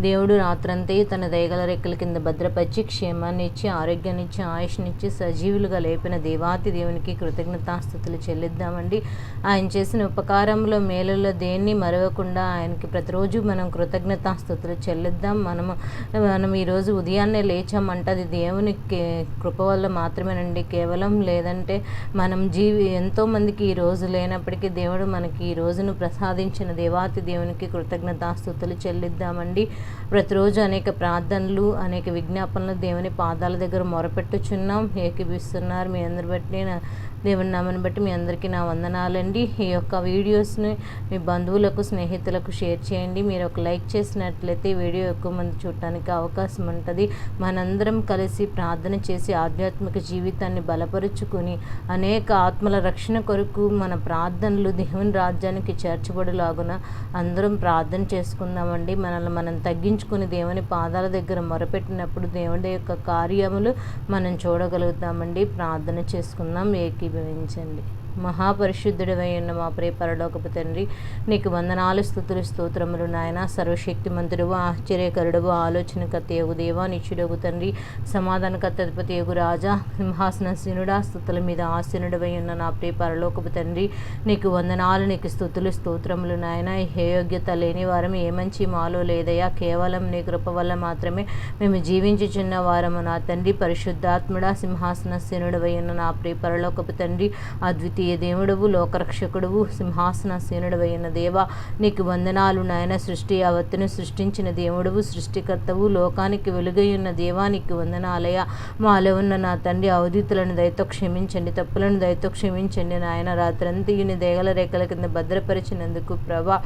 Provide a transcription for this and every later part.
దేవుడు రాత్రంతా తన దయగల రెక్కల కింద భద్రపరిచి క్షేమాన్ని ఇచ్చి ఆరోగ్యాన్ని ఇచ్చి ఆయుష్నిచ్చి సజీవులుగా లేపిన దేవాతి దేవునికి కృతజ్ఞతాస్థుతులు చెల్లిద్దామండి. ఆయన చేసిన ఉపకారంలో మేలులో దేన్ని మరవకుండా ఆయనకి ప్రతిరోజు మనం కృతజ్ఞతాస్థుతులు చెల్లిద్దాం. మనము మనం ఈరోజు ఉదయాన్నే లేచామంటే అది దేవుని కృప వల్ల మాత్రమేనండి. కేవలం లేదంటే మనం జీవి ఎంతోమందికి ఈ రోజు లేనప్పటికీ దేవుడు మనకి ఈ రోజును ప్రసాదించిన దేవాతి దేవునికి కృతజ్ఞతాస్థుతులు చెల్లిద్దామండి. ప్రతిరోజు అనేక ప్రార్థనలు అనేక విజ్ఞాపనలు దేవుని పాదాల దగ్గర మొరపెట్టుచున్నాం. ఏకీపిస్తున్నారు మీ అందరి బట్టి. నేను దేవుని నామని బట్టి మీ అందరికీ నా వందనాలండి. ఈ యొక్క వీడియోస్ని మీ బంధువులకు స్నేహితులకు షేర్ చేయండి. మీరు ఒక లైక్ చేసినట్లయితే వీడియో ఎక్కువ మంది చూడటానికి అవకాశం ఉంటుంది. మనందరం కలిసి ప్రార్థన చేసి ఆధ్యాత్మిక జీవితాన్ని బలపరుచుకొని అనేక ఆత్మల రక్షణ కొరకు మన ప్రార్థనలు దేవుని రాజ్యానికి చేర్చబడిలాగున అందరం ప్రార్థన చేసుకుందామండి. మనల్ని మనం తగ్గించుకుని దేవుని పాదాల దగ్గర మొరపెట్టినప్పుడు దేవుడి యొక్క కార్యములు మనం చూడగలుగుతామండి. ప్రార్థన చేసుకుందాం. విభవించండి మహాపరిశుద్ధుడివై ఉన్న మా ప్రియ పరలోకపు తండ్రి నీకు వందనాలు స్థుతులు స్తోత్రములు నాయన. సర్వశక్తిమంతుడువు ఆశ్చర్యకరుడువు ఆలోచనకర్త యగు దేవా నిచ్చుడగు తండ్రి సమాధానకర్త అధిపతి యగు రాజా సింహాసనసీనుడా స్థుతుల మీద ఆసీనుడవై ఉన్న నా ప్రియ పరలోకపు తండ్రి నీకు వందనాలు నీకు స్థుతులు స్తోత్రములు నాయన. ఏ యోగ్యత లేని వారం ఏ మంచి మాలో లేదయ్యా కేవలం నీ కృప వల్ల మాత్రమే మేము జీవించుచున్న వారము నా తండ్రి. పరిశుద్ధాత్ముడా సింహాసనసీనుడవై ఉన్న నా ప్రియ పరలోకపు తండ్రి అద్వితీయ దేవుడవు లోకరక్షకుడువు సింహాసనసీనుడవై ఉన్న దేవా నీకు వందనాలు నాయన. సృష్టి యావత్తును సృష్టించిన దేవుడవు సృష్టికర్తవు లోకానికి వెలుగైయున్న దేవా దేవానికి వందనాలయ మాలో ఉన్న నా తండ్రి అవధితులను దయతో క్షమించండి తప్పులను దయతో క్షమించండి నాయన. రాత్రంతీయుని దేగల రేఖల కింద భద్రపరిచినందుకు ప్రభా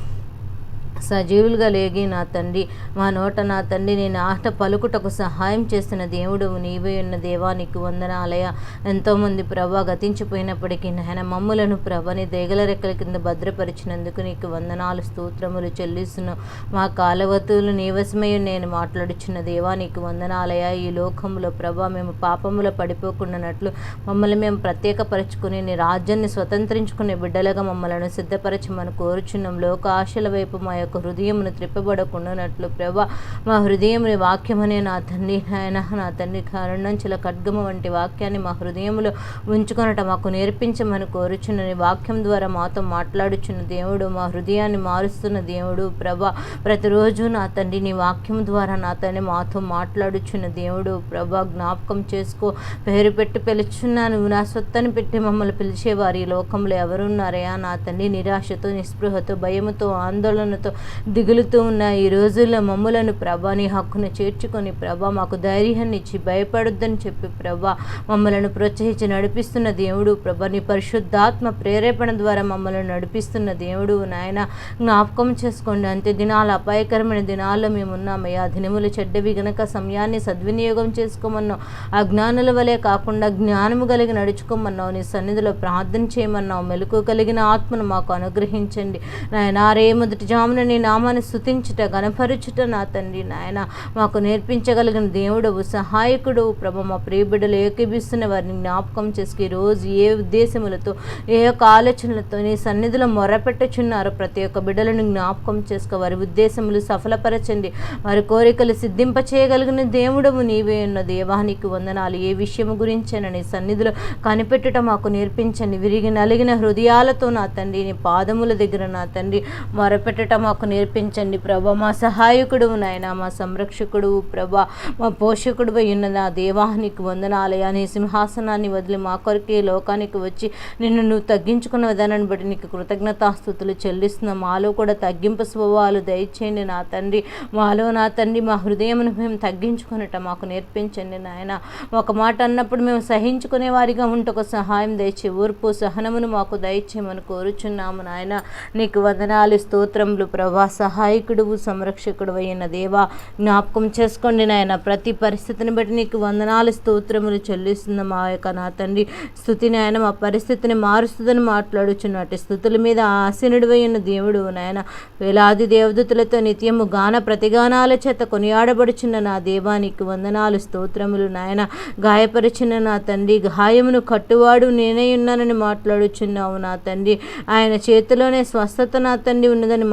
సజీవులుగా లేగి నా తండ్రి మా నోట నా తండ్రి నేను ఆట పలుకుటకు సహాయం చేసిన దేవుడు నీవే ఉన్న దేవానికి వందనాలయ. ఎంతోమంది ప్రభా గతించిపోయినప్పటికీ నాయన మమ్ములను ప్రభని దేగల రెక్కల కింద భద్రపరిచినందుకు నీకు వందనాలు స్తోత్రములు చెల్లిస్తున్న మా కాలవతులు నీవసమై నేను మాట్లాడుచున్న దేవా నీకు వందనాలయ. ఈ లోకంలో ప్రభా మేము పాపములో పడిపోకుండానట్లు మమ్మల్ని మేము ప్రత్యేకపరచుకుని నీ రాజ్యాన్ని స్వతంత్రించుకునే బిడ్డలుగా మమ్మలను సిద్ధపరచమని కోరుచున్నాం. లోక ఆశల వైపు మా యొక్క హృదయమును త్రిప్పబడకుండానట్లు ప్రభా మా హృదయముని వాక్యమనే నా తండ్రి నాయన నా తండ్రి కారణంచుల ఖడ్గము వంటి వాక్యాన్ని మా హృదయములో ఉంచుకొనట మాకు నేర్పించమని కోరుచున్న వాక్యం ద్వారా మాతో మాట్లాడుచున్న దేవుడు మా హృదయాన్ని మారుస్తున్న దేవుడు ప్రభా ప్రతిరోజు నా తండ్రి నీ వాక్యం ద్వారా నా తండ్రి మాతో మాట్లాడుచున్న దేవుడు ప్రభా జ్ఞాపకం చేసుకో. పేరు పెట్టి పిలుచున్నాను నా సొత్తని పెట్టి మమ్మల్ని పిలిచేవారు ఈ లోకంలో ఎవరున్నారయా నా తండ్రి నిరాశతో నిస్పృహతో భయముతో ఆందోళనతో దిగులుతూ ఉన్న ఈ రోజుల్లో మమ్మలను ప్రభా నీ హక్కును చేర్చుకొని ప్రభా మాకు ధైర్యాన్ని ఇచ్చి భయపడొద్దని చెప్పి ప్రభా మమ్మలను ప్రోత్సహించి నడిపిస్తున్న దేవుడు ప్రభా నీ పరిశుద్ధాత్మ ప్రేరేపణ ద్వారా మమ్మల్ని నడిపిస్తున్న దేవుడు నాయన జ్ఞాపకం చేసుకోండి. అంతే దినాలు అపాయకరమైన దినాల్లో మేము ఉన్నామయ్యా దినములు చెడ్డవి గనక సమయాన్ని సద్వినియోగం చేసుకోమన్నావు. అజ్ఞానుల వలె కాకుండా జ్ఞానము కలిగి నడుచుకోమన్నావు. నీ సన్నిధిలో ప్రార్థన చేయమన్నావు. మెలకు కలిగిన ఆత్మను మాకు అనుగ్రహించండి. నాయన రే మొదటి జామున నీ నామాన్ని స్థుతించుట గణపరుచుట నా తండ్రి నాయన. మాకు నేర్పించగలిగిన దేవుడవు సహాయకుడు ప్రభ. మా ప్రియబిడ్డలు ఏకీభిస్తున్న వారిని జ్ఞాపకం చేసుకు రోజు ఏ ఉద్దేశములతో ఏ యొక్క ఆలోచనలతో నీ సన్నిధిలో మొరపెట్టుచున్నారు ప్రతి ఒక్క బిడ్డలను జ్ఞాపకం చేసుకో వారి ఉద్దేశములు సఫలపరచండి. వారి కోరికలు సిద్ధింప చేయగలిగిన దేవుడవు నీవే ఉన్న దేవానికి వందనాలు. ఏ విషయము గురించైనా నీ సన్నిధిలో కనిపెట్టుట మాకు నేర్పించండి. విరిగి నలిగిన హృదయాలతో నా తండ్రి నీ పాదముల దగ్గర నా తండ్రి మొరపెట్టట మాకు మాకు నేర్పించండి ప్రభా. మా సహాయకుడు నాయన మా సంరక్షకుడు ప్రభా. మా పోషకుడు ఉన్న నా దేవానికి వందనాలయా నీ సింహాసనాన్ని వదిలి మా కొరకే లోకానికి వచ్చి నిన్ను నువ్వు తగ్గించుకున్న విధానాన్ని బట్టి నీకు కృతజ్ఞతాస్థుతులు చెల్లిస్తున్నాం. మాలో కూడా తగ్గింపు స్వభావాలు దయచేయండి నా తండ్రి. మాలో నా తండ్రి మా హృదయమును మేము తగ్గించుకునట మాకు నేర్పించండి నాయన. ఒక మాట అన్నప్పుడు మేము సహించుకునే వారిగా ఉంటకు సహాయం దయచే ఓర్పు సహనమును మాకు దయచేయమని కోరుచున్నాము నాయన. నీకు వందనాలు స్తోత్రములు ప్ర ప్రభా సహాయకుడు సంరక్షకుడు అయిన దేవా జ్ఞాపకం చేసుకోండి నాయన. ప్రతి పరిస్థితిని బట్టి నీకు వందనాలు స్తోత్రములు చెల్లిస్తున్న మా యొక్క నా తండ్రి. స్థుతి నాయన మా పరిస్థితిని మారుస్తుందని మాట్లాడుచున్నట్టు స్థుతుల మీద ఆసీనుడు అయిన దేవుడు నాయన. వేలాది దేవదూతులతో నిత్యము గాన ప్రతిగానాల చేత కొనియాడబడుచున్న నా దేవానికి వందనాలు స్తోత్రములు నాయన. గాయపరిచిన నా తండ్రి గాయమును కట్టువాడు నేనే ఉన్నానని మాట్లాడుచున్నావు నా తండ్రి. ఆయన చేతిలోనే స్వస్థత నా తండ్రి ఉన్నదని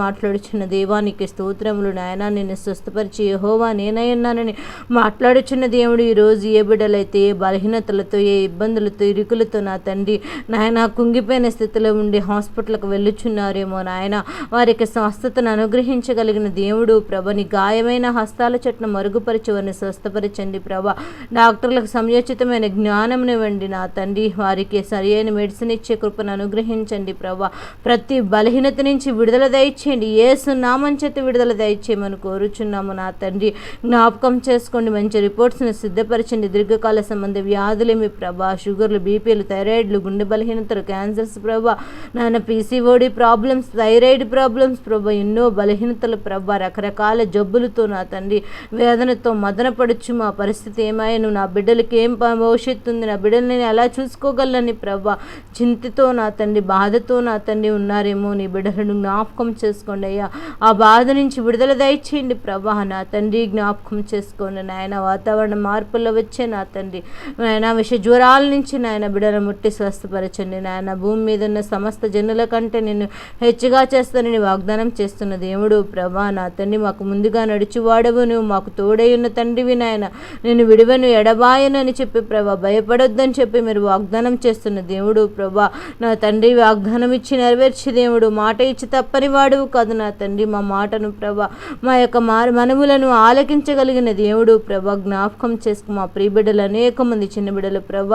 మాట్లాడుచున్న దేవానికి స్తోత్రములు నాయన నిన్ను స్వస్థపరిచి యహోవా నేనై మాట్లాడుచున్న దేవుడు ఈరోజు ఏ బిడ్డలైతే ఏ బలహీనతలతో ఏ ఇబ్బందులతో ఇరుకులతో నా తండ్రి నాయన కుంగిపోయిన స్థితిలో ఉండి హాస్పిటల్కి వెళ్ళుచున్నారేమో నాయన వారికి స్వస్థతను అనుగ్రహించగలిగిన దేవుడు ప్రభని గాయమైన హస్తాల చెట్టును మరుగుపరచవని స్వస్థపరచండి ప్రభ. డాక్టర్లకు సమయోచితమైన జ్ఞానమునివ్వండి నా తండ్రి వారికి సరి అయిన మెడిసిన్ ఇచ్చే కృపను అనుగ్రహించండి ప్రభా. ప్రతి బలహీనత నుంచి విడుదల దయచేయండి. ఏసు నామం చేత విడుదల దయచేయమని కోరుచున్నాము నా తండ్రి. జ్ఞాపకం చేసుకోండి మంచి రిపోర్ట్స్ని సిద్ధపరచండి. దీర్ఘకాల సంబంధ వ్యాధులేమి ప్రభా షుగర్లు బీపీలు థైరాయిడ్లు గుండె బలహీనతలు క్యాన్సర్స్ ప్రభా నాన్న పీసీఓడి ప్రాబ్లమ్స్ థైరాయిడ్ ప్రాబ్లమ్స్ ప్రభా ఎన్నో బలహీనతలు ప్రభా రకరకాల జబ్బులతో నా తండ్రి వేదనతో మదనపడుచు మా పరిస్థితి ఏమాయను నా బిడ్డలకి ఏం భవిష్యత్తు ఉంది నా బిడ్డలు నేను ఎలా చూసుకోగలని ప్రభా చింతతో నా తండ్రి బాధతో నా తండ్రి ఉన్నారేమో నీ బిడ్డలను జ్ఞాపకం చేసుకోండి. అయ్యా. ఆ బాధ నుంచి విడుదల దయచేయండి ప్రభా. నా తండ్రి జ్ఞాపకం చేసుకోండి. నాయన వాతావరణ మార్పుల్లో వచ్చే నా తండ్రి. నాయన విష జ్వరాల నుంచి నాయన బిడ్డను ముట్టి స్వస్థపరచండి. నాయన భూమి మీద ఉన్న సమస్త జనుల కంటే నేను హెచ్చుగా చేస్తానని వాగ్దానం చేస్తున్న దేవుడు ప్రభా. నా తండ్రి మాకు ముందుగా నడిచివాడవు నువ్వు మాకు తోడై ఉన్న తండ్రివి నాయన. నేను విడివను ఎడబాయనని చెప్పి ప్రభా భయపడొద్దని చెప్పి మీరు వాగ్దానం చేస్తున్న దేవుడు ప్రభా. నా తండ్రి వాగ్దానం ఇచ్చి నెరవేర్చి దేవుడు. మాట ఇచ్చి తప్పని వాడువు కాదు నా తండ్రి మా మాటను ప్రభ మా యొక్క మార్ మనములను ఆలకించగలిగిన దేవుడు ప్రభ జ్ఞాపకం చేసుకు మా ప్రియబిడ్డలు అనేక మంది చిన్న బిడ్డలు ప్రభ.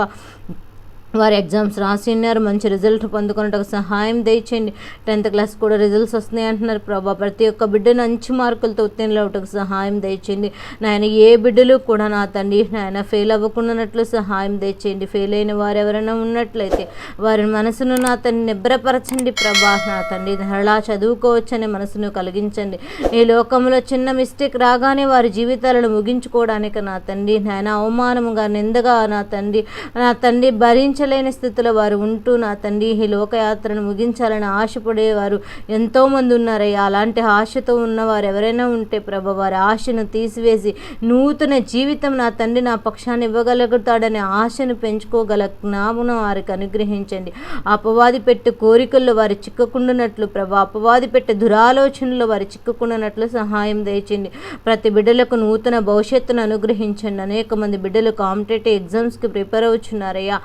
వారు ఎగ్జామ్స్ రాసి ఉన్నారు మంచి రిజల్ట్ పొందుకున్నట్టు సహాయం దయచేయండి. టెన్త్ క్లాస్ కూడా రిజల్ట్స్ వస్తున్నాయి అంటున్నారు. ప్రభా ప్రతి ఒక్క బిడ్డను మంచి మార్కులతో ఉత్తీర్ణులు అవటకు సహాయం దయచేయండి. నాయన ఏ బిడ్డలు కూడా నా తండ్రి నాయన ఫెయిల్ అవ్వకుండానట్లు సహాయం దయచేయండి. ఫెయిల్ అయిన వారు ఎవరైనా ఉన్నట్లయితే వారి మనసును నా తండ్రి నిబ్రపరచండి ప్రభా. నా తండ్రి అలా చదువుకోవచ్చనే మనసును కలిగించండి. ఈ లోకంలో చిన్న మిస్టేక్ రాగానే వారి జీవితాలను ముగించుకోవడానికి నా తండ్రి నాయన అవమానముగా నిందగా నా తండ్రి నా తండ్రి భరించి భరించలేని స్థితిలో వారు ఉంటూ నా తండ్రి ఈ లోకయాత్రను ముగించాలని ఆశపడేవారు ఎంతోమంది ఉన్నారయ్యా. అలాంటి ఆశతో ఉన్నవారు ఎవరైనా ఉంటే ప్రభ వారి ఆశను తీసివేసి నూతన జీవితం నా తండ్రి నా పక్షాన్ని ఇవ్వగలుగుతాడనే ఆశను పెంచుకోగల జ్ఞాపనం వారికి అనుగ్రహించండి. అపవాది పెట్టే కోరికల్లో వారు చిక్కకుండానట్లు ప్రభా అపవాది పెట్టే దురాలోచనలో వారు చిక్కకుండానట్లు సహాయం దయచండి ప్రతి బిడ్డలకు నూతన భవిష్యత్తును అనుగ్రహించండి. అనేక మంది బిడ్డలు కాంపిటేటివ్ ఎగ్జామ్స్కి ప్రిపేర్ అవుచున్నారయ్యా.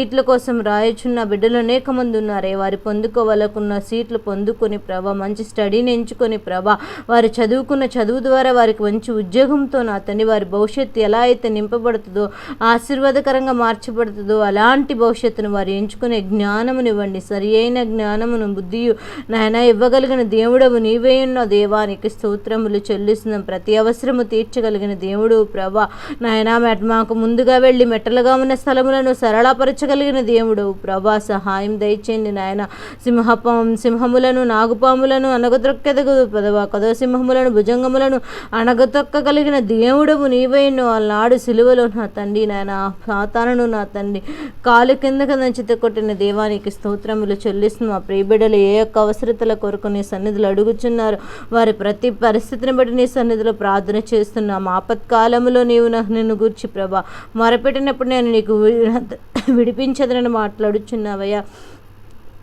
సీట్ల కోసం రాయచున్న బిడ్డలు అనేక మంది ఉన్నారే. వారు పొందుకోవాలకున్న సీట్లు పొందుకొని ప్రభా మంచి స్టడీని ఎంచుకొని ప్రభా వారు చదువుకున్న చదువు ద్వారా వారికి మంచి ఉద్యోగంతో నా తండ్రి వారి భవిష్యత్తు ఎలా అయితే నింపబడుతుందో ఆశీర్వాదకరంగా మార్చబడుతుందో అలాంటి భవిష్యత్తును వారు ఎంచుకునే జ్ఞానమునివ్వండి. సరి అయిన జ్ఞానమును బుద్ధియు నాయన ఇవ్వగలిగిన దేవుడవు నీవే ఉన్న దేవానికి స్తోత్రములు చెల్లిస్తున్నాం. ప్రతి అవసరము తీర్చగలిగిన దేవుడు ప్రభా. నాయన మెట్ మాకు ముందుగా వెళ్ళి మెట్టలుగా ఉన్న స్థలములను కలిగిన దేవుడు. ప్రభా సహాయం దయచేయండి నాయన. సింహపం సింహములను నాగుపాములను అనగదొక్కెదగు పదవా. కదో సింహములను భుజంగములను అణగతొక్కగలిగిన దేవుడవు నీవైను నాడు సిలువలో నా తండ్రి నాయన సాతానును నా తండ్రి. కాలు కిందకు నంచిత కొట్టిన దేవానికి స్తోత్రములు చెల్లిస్తున్న. మా ప్రియబిడ్డలు ఏ యొక్క అవసరతల కొరకు నీ సన్నిధులు అడుగుచున్నారు? వారి ప్రతి పరిస్థితిని బట్టి నీ సన్నిధిలో ప్రార్థన చేస్తున్నాం. ఆపత్కాలంలో నీవు నన్ను నిన్ను గూర్చి ప్రభా మొరపెట్టినప్పుడు నేను నీకు విడిపి విడిపించదనని మాట్లాడుచున్నావయ్యా.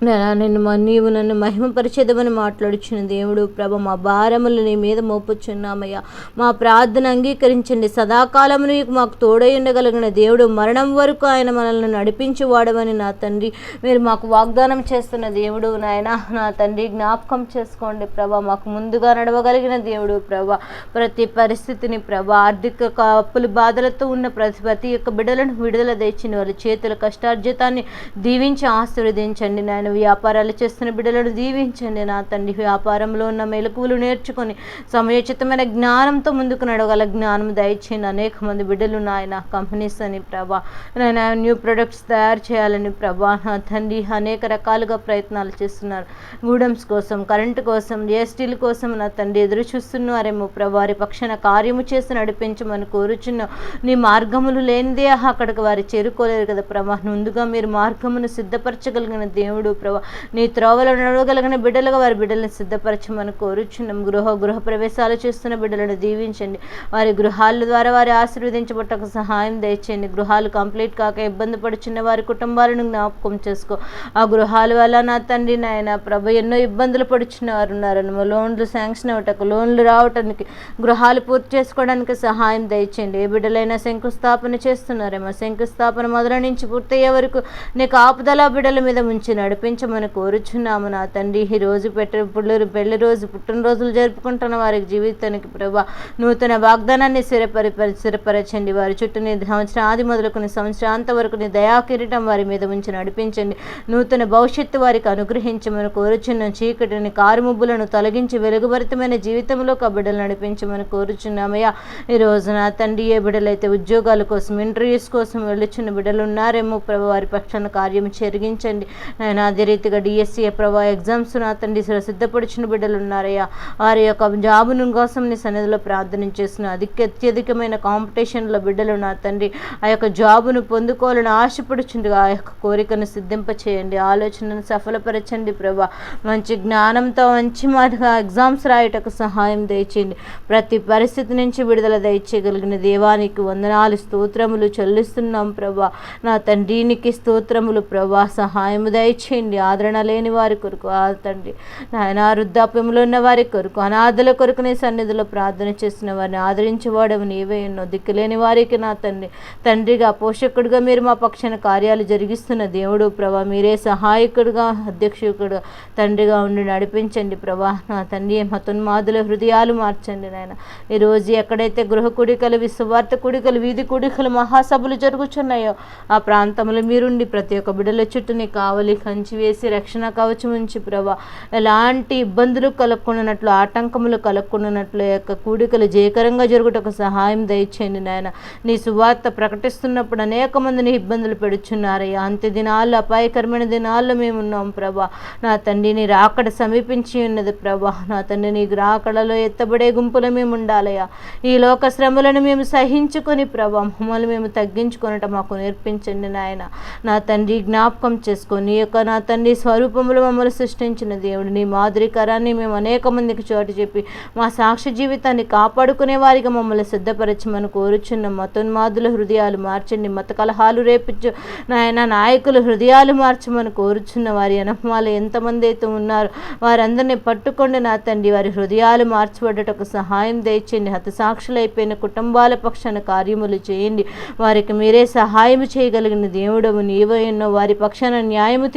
నేను నిన్ను నీవు నన్ను మహిమపరిచేదమని మాట్లాడుచున్న దేవుడు ప్రభ మా భారములు నీ మీద మోపుచున్నామయ్యా. మా ప్రార్థన అంగీకరించండి. సదాకాలము నీకు మాకు తోడై ఉండగలిగిన దేవుడు మరణం వరకు ఆయన మనల్ని నడిపించేవాడమని నా తండ్రి. మీరు మాకు వాగ్దానం చేస్తున్న దేవుడు నాయన నా తండ్రి జ్ఞాపకం చేసుకోండి ప్రభ. మాకు ముందుగా నడవగలిగిన దేవుడు ప్రభ. ప్రతి పరిస్థితిని ప్రభ ఆర్థిక అప్పులు బాధలతో ఉన్న ప్రతి ప్రతి ఒక్క బిడ్డలను విడుదల తెచ్చిన వారి చేతుల కష్టార్జితాన్ని దీవించి ఆశీర్వదించండి నాయన. నాయన వ్యాపారాలు చేస్తున్న బిడ్డలను దీవించండి నా తండ్రి. వ్యాపారంలో ఉన్న మెలకువలు నేర్చుకొని సమయోచితమైన జ్ఞానంతో ముందుకు నడవగల జ్ఞానం దయచేయండి. అనేక మంది బిడ్డలు నాయన కంపెనీస్ అని ప్రభా నేను న్యూ ప్రొడక్ట్స్ తయారు చేయాలని ప్రభా నా తండ్రి అనేక రకాలుగా ప్రయత్నాలు చేస్తున్నారు. గూడమ్స్ కోసం కరెంటు కోసం జిఎస్టీల కోసం నా తండ్రి ఎదురు చూస్తున్నారేమో ప్రభారి పక్షాన కార్యము చేసి నడిపించమని కోరుచున్న నీ మార్గములు లేనిదే అక్కడికి వారు చేరుకోలేరు కదా ప్రభా. ముందుగా మీరు మార్గమును సిద్ధపరచగలిగిన దేవుడు ప్రభా నీ త్రోవలో నడవగలిగిన బిడ్డలుగా వారి బిడ్డలను సిద్ధపరచమని కోరుచున్నాం. గృహ గృహ ప్రవేశాలు చేస్తున్న బిడ్డలను దీవించండి. వారి గృహాల ద్వారా వారి ఆశీర్వదించబట్టకు సహాయం దయచేయండి. గృహాలు కంప్లీట్ కాక ఇబ్బంది పడుచున్న వారి కుటుంబాలను జ్ఞాపకం చేసుకో. ఆ గృహాల వల్ల నా తండ్రి నాయన ప్రభ ఎన్నో ఇబ్బందులు పడుచున్న వారు ఉన్నారని లోన్లు శాంక్షన్ అవటకు లోన్లు రావటానికి గృహాలు పూర్తి చేసుకోవడానికి సహాయం దయచేయండి. ఏ బిడ్డలైనా శంకుస్థాపన చేస్తున్నారేమో శంకుస్థాపన మొదల నుంచి పూర్తయ్యే వరకు నీకు ఆపుదల బిడ్డల మీద ఉంచి నడిపించమని కోరుచున్నాము నా తండ్రి. ఈ రోజు పెట్ట పుల్లూరు పెళ్ళి రోజు పుట్టినరోజులు జరుపుకుంటున్న వారికి జీవితానికి ప్రభా నూతన వాగ్దానాన్ని స్థిరపరి స్థిరపరచండి. వారి చుట్టూ నీ సంవత్సరం ఆది మొదలుకుని సంవత్సరాంత వరకు నీ దయాకిరీటం వారి మీద ఉంచి నడిపించండి. నూతన భవిష్యత్తు వారికి అనుగ్రహించమని కోరుచున్న. చీకటిని కారుముబ్బులను తొలగించి వెలుగుభరితమైన జీవితంలో బిడ్డలు నడిపించమని కోరుచున్నామయ్యా. ఈ రోజున నా తండ్రి ఏ బిడ్డలైతే ఉద్యోగాల కోసం ఇంటర్వ్యూస్ కోసం వెళ్ళుచున్న బిడ్డలు ఉన్నారేమో ప్రభు వారి పక్షాన కార్యం చెరిగించండి నేను అదే రీతిగా డిఎస్సీ ప్రభా ఎగ్జామ్స్ నా తండ్రి సిద్ధపడిచిన బిడ్డలు ఉన్నారయ్యా వారి యొక్క జాబును కోసం నీ సన్నిధిలో ప్రార్థన చేసిన అధిక అత్యధికమైన కాంపిటీషన్లో బిడ్డలు నా తండ్రి ఆ యొక్క జాబును పొందుకోవాలని ఆశపడుచుండి ఆ యొక్క కోరికను సిద్ధింప చేయండి ఆలోచనను సఫలపరచండి ప్రభా. మంచి జ్ఞానంతో మంచి మాటగా ఎగ్జామ్స్ రాయటకు సహాయం దయచేయండి. ప్రతి పరిస్థితి నుంచి విడుదల దయచేయగలిగిన దేవానికి వందనాలు స్తోత్రములు చెల్లిస్తున్నాం ప్రభా. నా తండ్రినికి స్తోత్రములు ప్రభా. సహాయం దయచేయండి. ఆదరణ లేని వారి కొరకు ఆ తండ్రి నాయన వృద్ధాప్యంలో ఉన్న వారి కొరకు అనాథల కొరకు నీ సన్నిధిలో ప్రార్థన చేసిన వారిని ఆదరించేవాడవు నీవే ఎన్నో దిక్కులేని వారికి నా తండ్రి. తండ్రిగా పోషకుడిగా మీరు మా పక్షాన కార్యాలు జరిగిస్తున్న దేవుడు ప్రభా మీరే సహాయకుడిగా అధ్యక్షుడుగా తండ్రిగా ఉండి నడిపించండి ప్రభా. నా తండ్రి మతోన్మాదుల హృదయాలు మార్చండి నాయన. ఈరోజు ఎక్కడైతే గృహ కుడికలు విశ్వార్త కుడికలు వీధి కుడికలు మహాసభలు జరుగుతున్నాయో ఆ ప్రాంతంలో మీరుండి ప్రతి ఒక్క బిడ్డల చుట్టూని కావలి కంచి వేసి రక్షణ కవచం ఉంచి ప్రభా. ఎలాంటి ఇబ్బందులు కలగకుండానట్లు ఆటంకములు కలగకుండానట్లు యొక్క కూడికలు జయకరంగా జరుగుటకు సహాయం దయచేయండి నాయన. నీ సువార్త ప్రకటిస్తున్నప్పుడు అనేక మందిని ఇబ్బందులు పెడుచున్నారయ్యా. అంత్య దినాల్లో అపాయకరమైన దినాల్లో మేము ఉన్నాం ప్రభా. నా తండ్రి నీ రాకడ సమీపించి ఉన్నది ప్రభా. నా తండ్రి నీ రాకడలో ఎత్తబడే గుంపులో మేము ఉండాలయ్యా ఈ లోక శ్రమలను మేము సహించుకొని ప్రభా మమ్మల్ని మేము తగ్గించుకొనట మాకు నేర్పించండి నాయన. నా తండ్రి జ్ఞాపకం చేసుకొని నీ యొక్క నా తండ్రి స్వరూపములు మమ్మల్ని సృష్టించిన దేవుడు. నీ మాదిరికరాన్ని మేము అనేక మందికి చోటు చెప్పి మా సాక్షి జీవితాన్ని కాపాడుకునే వారిగా మమ్మల్ని సిద్ధపరచమని కోరుచున్న మతోన్మాదుల హృదయాలు మార్చండి. మత కలహాలు రేపించు నాయన నాయకుల హృదయాలు మార్చమని కోరుచున్న వారి అనహమాలు ఎంతమంది అయితే ఉన్నారు వారందరినీ పట్టుకోండి నా తండ్రి. వారి హృదయాలు మార్చబడ్డటకు సహాయం దయచేయండి. హతసాక్షులైపోయిన కుటుంబాల పక్షాన కార్యములు చేయండి. వారికి మీరే సహాయం చేయగలిగిన దేవుడవు నీవే ఎన్నో. వారి పక్షాన న్యాయము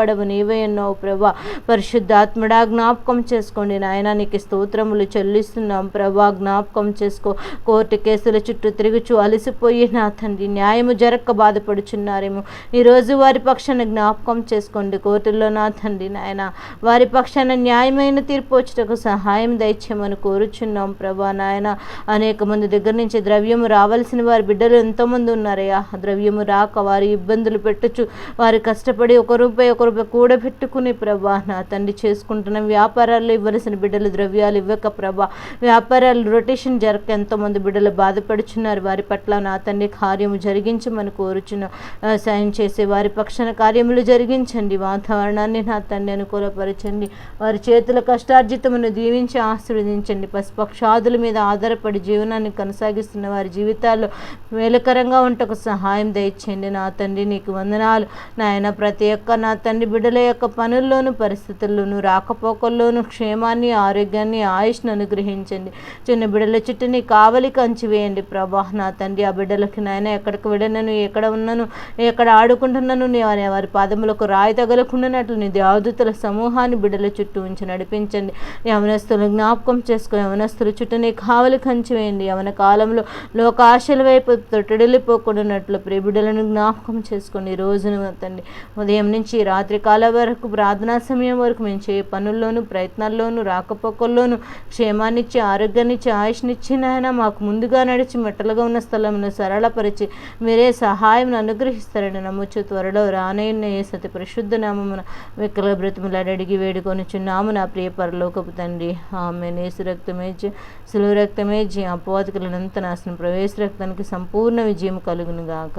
తీర్చివాడవు నీవే అన్నావు ప్రభా. పరిశుద్ధాత్మడా జ్ఞాపకం చేసుకోండి నాయన. నీకు స్తోత్రములు చెల్లిస్తున్నాం ప్రభా. జ్ఞాపకం చేసుకో. కోర్టు కేసుల చుట్టూ తిరుగుచు అలసిపోయి నా తండ్రి న్యాయము జరక్క బాధపడుచున్నారేమో. ఈరోజు వారి పక్షాన జ్ఞాపకం చేసుకోండి. కోర్టుల్లో నా తండ్రి నాయన. వారి పక్షాన న్యాయమైన తీర్పు వచ్చటకు సహాయం దయచేయమని కోరుచున్నాం ప్రభా నాయన. అనేక మంది దగ్గర నుంచి ద్రవ్యము రావాల్సిన వారి బిడ్డలు ఎంతోమంది ఉన్నారయ్యా. ద్రవ్యము రాక వారి ఇబ్బందులు పెట్టచ్చు. వారు కష్టపడి ఒక రూపాయి ఒక రూపాయి కూడబెట్టుకుని ప్రభా నా తండ్రి చేసుకుంటున్న వ్యాపారాల్లో ఇవ్వలసిన బిడ్డలు ద్రవ్యాలు ఇవ్వక ప్రభా. వ్యాపారాలు రొటేషన్ జరగక ఎంతోమంది బిడ్డలు బాధపడుచున్నారు. వారి పట్ల నా తండ్రి కార్యము జరిగించమని కోరుచున్న సాయం చేసే వారి పక్షాన కార్యములు జరిగించండి. వాతావరణాన్ని నా తండ్రి అనుకూలపరచండి. వారి చేతుల కష్టార్జితమును దీవించి ఆశీర్వదించండి. పశుపక్షాదుల మీద ఆధారపడి జీవనాన్ని కొనసాగిస్తున్న వారి జీవితాల్లో మేలుకరంగా ఉంటకు సహాయం దయచేయండి. నా తండ్రి నీకు వందనాలు. నాయన ప్రతి ఒక్క నా తండ్రి తండ్రి బిడ్డల యొక్క పనుల్లోనూ పరిస్థితుల్లోనూ రాకపోకల్లోనూ క్షేమాన్ని ఆరోగ్యాన్ని ఆయుష్ను అనుగ్రహించండి. చిన్న బిడ్డల చుట్టూని కావలి కంచివేయండి ప్రభా. నా తండ్రి ఆ బిడ్డలకి నాయన ఎక్కడికి వెళ్ళనను ఎక్కడ ఉన్నాను ఎక్కడ ఆడుకుంటున్నాను నేను వారి పాదములకు రాయి తగలకుండానట్లు నీ దేవదూతల సమూహాన్ని బిడ్డల చుట్టూ ఉంచి నడిపించండి. యవనస్తులు జ్ఞాపకం చేసుకో యవనస్తుల చుట్టూని కావలి కంచివేయండి యవన కాలంలో లోకాశల వైపు తొట్టడిల్లిపోకుండానట్లు ప్రియ బిడ్డలను జ్ఞాపకం చేసుకోండి. రోజును తండ్రి ఉదయం నుంచి రా రాత్రికాల వరకు ప్రార్థనా సమయం వరకు మేము చేయ పనుల్లోనూ ప్రయత్నాల్లోనూ రాకపోకల్లోనూ క్షేమాన్నిచ్చి ఆరోగ్యాన్నిచ్చి ఆయుష్నిచ్చి నాయన మాకు ముందుగా నడిచి మెట్టలుగా ఉన్న స్థలమును సరళపరిచి మీరే సహాయం అనుగ్రహిస్తారని నమ్మొచ్చు త్వరలో రానయ్యున్న ఏ సతి పరిశుద్ధ నామమున విక్కల బ్రతిమలాడి అడిగి వేడుకొని చున్నాము నా ప్రియ పరలోకపు తండ్రి. ఆమె నేసు రక్తమే సులువు రక్తమే జీ. నాశనం ప్రవేశ రక్తానికి సంపూర్ణ విజయం కలుగును గాక